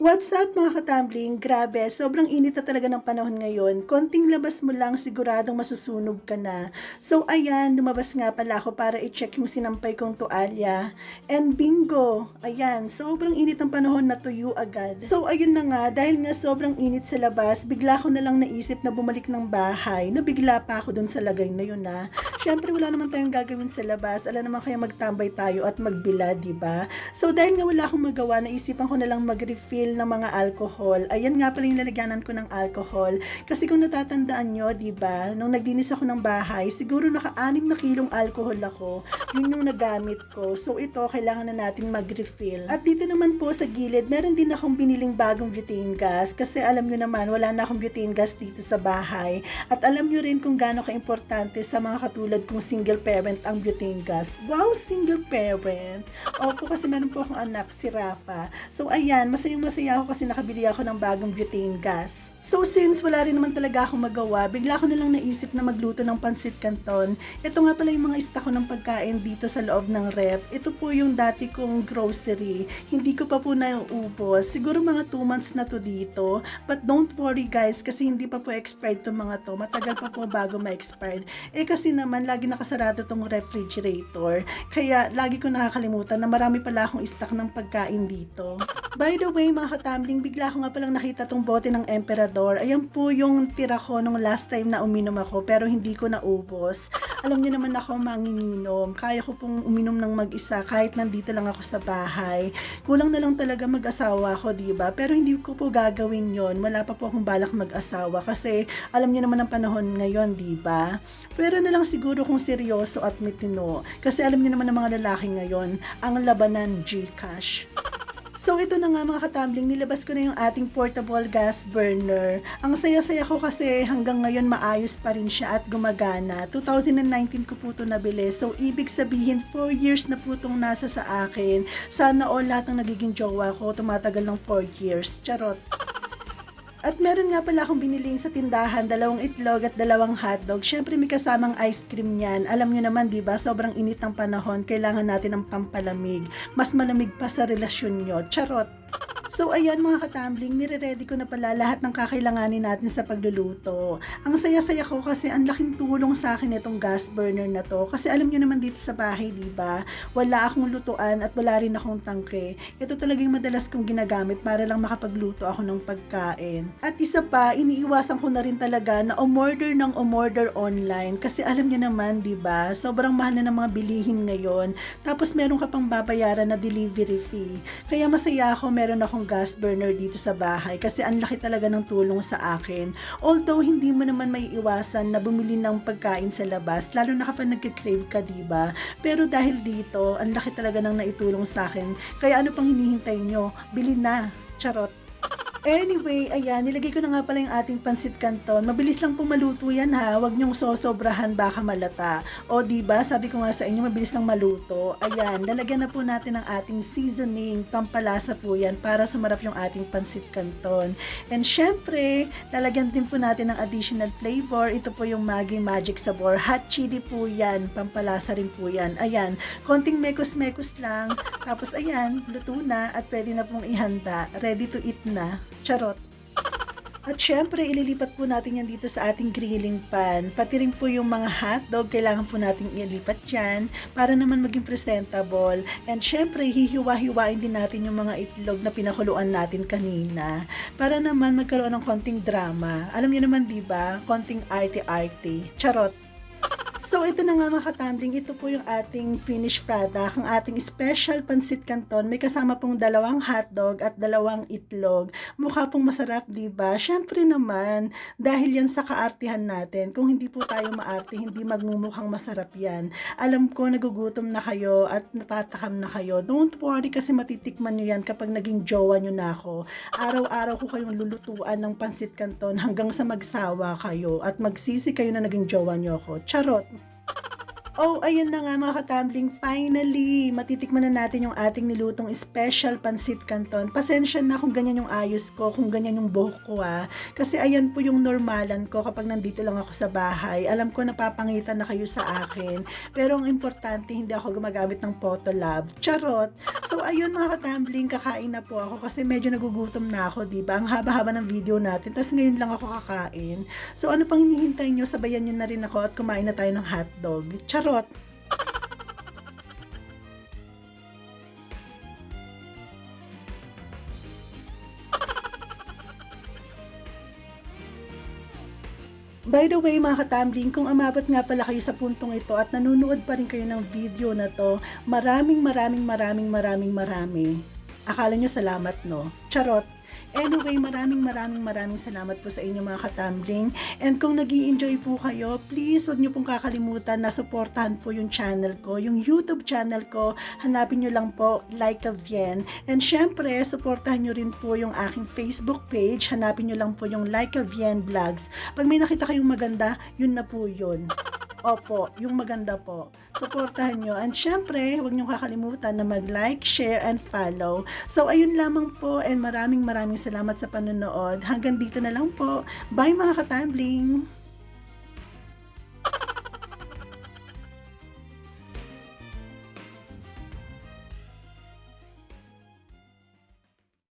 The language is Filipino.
What's up mga katambling? Grabe, sobrang init na talaga ng panahon ngayon. Konting labas mo lang, siguradong masusunog ka na. So ayan, lumabas nga pala ako para i-check yung sinampay kong tualya. And bingo! Ayan, sobrang init ng panahon na tuyo agad. So ayun na nga, dahil nga sobrang init sa labas, bigla ko na lang naisip na bumalik ng bahay. Nabigla pa ako dun sa lagay na yun na. Siyempre wala naman tayong gagawin sa labas. Alam naman kaya magtambay tayo at magbila, ba? So dahil nga wala akong magawa, naisipan ko na lang mag-refill ng mga alcohol. Ayan nga pala yung lalagyanan ko ng alcohol. Kasi kung natatandaan nyo, ba, nung naglinis ako ng bahay, siguro naka-anim na kilong alcohol ako. Yun yung nagamit ko. So ito, kailangan na natin mag-refill. At dito naman po sa gilid, meron din akong biniling bagong butane gas. Kasi alam nyo naman, wala na akong butane gas dito sa bahay. At alam nyo rin kung gaano ka-importante sa mga katulad kong single parent ang butane gas. Wow, single parent! Opo, kasi meron po akong anak, si Rafa. So ayan, masayang masaya ako kasi nakabili ako ng bagong butane gas. So since wala rin naman talaga akong magawa, bigla ko na lang naisip na magluto ng pansit canton. Ito nga pala yung mga stock ko ng pagkain dito sa loob ng rep. Ito po yung dati kong grocery. Hindi ko pa po nauubos. Siguro mga 2 months na to dito. But don't worry guys, kasi hindi pa po expired to mga to. Matagal pa po bago ma-expired. Eh kasi naman, lagi nakasarado tong refrigerator. Kaya lagi ko nakakalimutan na marami pala akong stock ng pagkain dito. By the way, mga katambling, bigla ko nga palang nakita tong bote ng Emperador. Ayan po yung tira ko nung last time na uminom ako, pero hindi ko naubos. Alam niyo naman ako manginginom. Kaya ko pong uminom ng mag-isa kahit nandito lang ako sa bahay. Kulang na lang talaga mag-asawa ko, di ba? Pero hindi ko po gagawin yon. Wala pa po akong balak mag-asawa kasi alam niyo naman ang panahon ngayon, di ba? Pero na lang siguro kung seryoso at mitino. Kasi alam niyo naman ng mga lalaki ngayon, ang labanan Gcash. So ito na nga mga katambling, nilabas ko na yung ating portable gas burner. Ang saya-saya ko kasi hanggang ngayon maayos pa rin siya at gumagana. 2019 ko po ito nabili. So ibig sabihin 4 years na po itong nasa sa akin. Sana all lahat ng nagiging jowa ko tumatagal ng 4 years. Charot. At meron nga pala akong biniling sa tindahan, dalawang itlog at dalawang hotdog. Siyempre may kasamang ice cream yan. Alam nyo naman, di ba? Sobrang init ng panahon. Kailangan natin ng pampalamig. Mas malamig pa sa relasyon nyo. Charot! So ayan mga katambling, nire-ready ko na pala lahat ng kakailanganin natin sa pagluluto. Ang saya-saya ko kasi ang laking tulong sa akin itong gas burner na to. Kasi alam nyo naman dito sa bahay, di ba? Wala akong lutuan at wala rin akong tangke. Ito talagang madalas kong ginagamit para lang makapagluto ako ng pagkain. At isa pa, iniiwasan ko na rin talaga na umorder ng umorder online. Kasi alam nyo naman, di ba? Sobrang mahal na ng mga bilihin ngayon. Tapos meron ka pang babayaran na delivery fee. Kaya masaya ako, meron akong gas burner dito sa bahay kasi ang laki talaga ng tulong sa akin. Although hindi mo naman may iwasan na bumili ng pagkain sa labas, lalo na kapag nagka-crave ka, diba? Pero dahil dito, ang laki talaga ng naitulong sa akin. Kaya ano pang hinihintay nyo? Bili na. Charot. Anyway, ayan, nilagay ko na nga pala yung ating pansit canton. Mabilis lang po maluto yan ha. Huwag niyong sosobrahan baka malata. O di ba sabi ko nga sa inyo, mabilis lang maluto. Ayan, lalagyan na po natin ng ating seasoning. Pampalasa po yan para sumarap yung ating pansit canton. And syempre, lalagyan din po natin ng additional flavor. Ito po yung Maggi Magic Sabor. Hot chili po yan. Pampalasa rin po yan. Ayan, konting mekos-mekos lang. Tapos ayan, luto na at pwede na pong ihanda. Ready to eat na. Charot. At syempre, ililipat po natin yan dito sa ating grilling pan. Pati rin po yung mga hotdog, kailangan po natin ilipat yan para naman maging presentable. And syempre, hihiwa-hiwain din natin yung mga itlog na pinakuluan natin kanina para naman magkaroon ng konting drama. Alam niyo naman, di ba? Konting arte-arte. Charot. So, ito na nga mga katambling, ito po yung ating finished product, ang ating special pansit canton. May kasama pong dalawang hotdog at dalawang itlog. Mukha pong masarap, di ba? Syempre naman, dahil yan sa kaartihan natin. Kung hindi po tayo maarte, hindi magmumukhang masarap yan. Alam ko, nagugutom na kayo at natatakam na kayo. Don't worry kasi matitikman nyo yan kapag naging jowa nyo na ako. Araw-araw ko kayong lulutuan ng pansit canton hanggang sa magsawa kayo at magsisi kayo na naging jowa nyo ako. Charot! Oh, ayun na nga mga katambling. Finally, matitikman na natin yung ating nilutong special pansit canton. Pasensya na kung ganyan yung ayos ko, kung ganyan yung buhok ko ah. Kasi ayan po yung normalan ko kapag nandito lang ako sa bahay. Alam ko napapangitan na kayo sa akin. Pero ang importante, hindi ako gumagamit ng Photolab. Charot! So ayun mga katambling, kakain na po ako kasi medyo nagugutom na ako, di ba? Ang haba-haba ng video natin. Tapos ngayon lang ako kakain. So ano pang hinihintay nyo? Sabayan nyo na rin ako at kumain na tayo ng hotdog. Charot! By the way mga katambling, kung amabot nga pala kayo sa puntong ito at nanonood pa rin kayo ng video na to, maraming maraming maraming maraming maraming. Akala nyo salamat no? Charot! Anyway, maraming maraming maraming salamat po sa inyo mga katambling. And kung nag enjoy po kayo, please huwag nyo pong kakalimutan na supportahan po yung channel ko, yung YouTube channel ko. Hanapin nyo lang po, Like a Vien. And syempre, supportahan nyo rin po yung aking Facebook page. Hanapin nyo lang po yung Like a Vien Vlogs. Pag may nakita kayong maganda, yun na po yun. Opo, yung maganda po. Suportahan nyo. And syempre, huwag nyo kakalimutan na mag-like, share, and follow. So, ayun lamang po. And maraming maraming salamat sa panonood. Hanggang dito na lang po. Bye mga katambling!